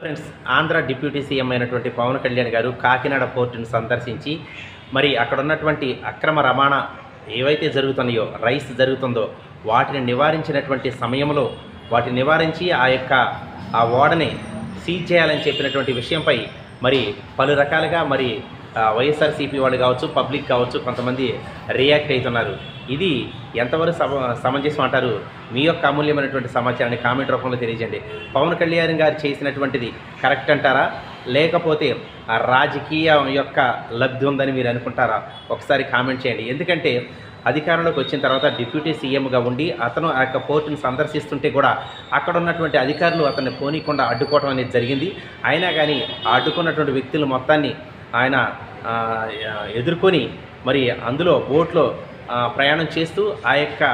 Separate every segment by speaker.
Speaker 1: Friends Andhra deputy CM అయినటువంటి పవన్ కళ్యాణ్ గారు కాకినాడ పోర్టును సందర్శించి మరి అక్కడ ఉన్నటువంటి అక్రమ రవాణా ఏవైతే జరుగుతున్నాయో రైస్ జరుగుతుందో వాటిని నివారించినటువంటి సమయంలో వాటిని నివారించి ఆ యొక్క ఆ ఓడని సీజ్ చేయాలని చెప్పినటువంటి విషయంపై మరి పలు రకాలుగా మరి వైఎస్ఆర్సీపీ వాళ్ళు కావచ్చు పబ్లిక్ కావచ్చు కొంతమంది రియాక్ట్ అవుతున్నారు. ఇది ఎంతవరకు సమ సమంజసం అంటారు? మీ యొక్క అమూల్యమైనటువంటి సమాచారాన్ని కామెంట్ రూపంలో తెలియజేయండి. పవన్ కళ్యాణ్ గారు చేసినటువంటిది కరెక్ట్ అంటారా? లేకపోతే రాజకీయం యొక్క లబ్ధి ఉందని మీరు అనుకుంటారా? ఒకసారి కామెంట్ చేయండి. ఎందుకంటే అధికారంలోకి వచ్చిన తర్వాత డిప్యూటీ సీఎంగా ఉండి అతను ఆ యొక్క పోర్టును సందర్శిస్తుంటే కూడా అక్కడ ఉన్నటువంటి అధికారులు అతన్ని పోనీకుండా అడ్డుకోవడం అనేది జరిగింది. అయినా కానీ ఆ అడ్డుకున్నటువంటి వ్యక్తులు మొత్తాన్ని ఆయన ఎదుర్కొని మరి అందులో బోట్లో ప్రయాణం చేస్తూ ఆ యొక్క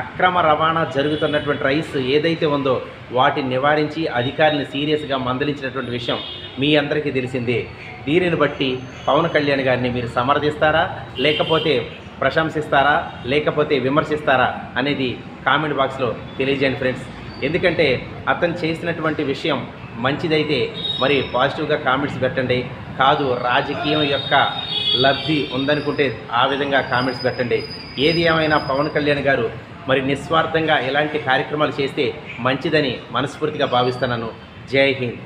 Speaker 1: అక్రమ రవాణా జరుగుతున్నటువంటి రైస్ ఏదైతే ఉందో వాటిని నివారించి అధికారులను సీరియస్గా మందలించినటువంటి విషయం మీ అందరికీ తెలిసిందే. దీనిని బట్టి పవన్ కళ్యాణ్ గారిని మీరు సమర్థిస్తారా? లేకపోతే ప్రశంసిస్తారా? లేకపోతే విమర్శిస్తారా? అనేది కామెంట్ బాక్స్లో తెలియజేయండి ఫ్రెండ్స్. ఎందుకంటే అతను చేసినటువంటి విషయం మంచిదైతే మరి పాజిటివ్గా కామెంట్స్ పెట్టండి. కాదు రాజకీయం యొక్క లబ్ధి ఉందనుకుంటే ఆ విధంగా కామెంట్స్ పెట్టండి. ఏది ఏమైనా పవన్ కళ్యాణ్ గారు మరి నిస్వార్థంగా ఇలాంటి కార్యక్రమాలు చేస్తే మంచిదని మనస్ఫూర్తిగా భావిస్తున్నాను. జై హింద్.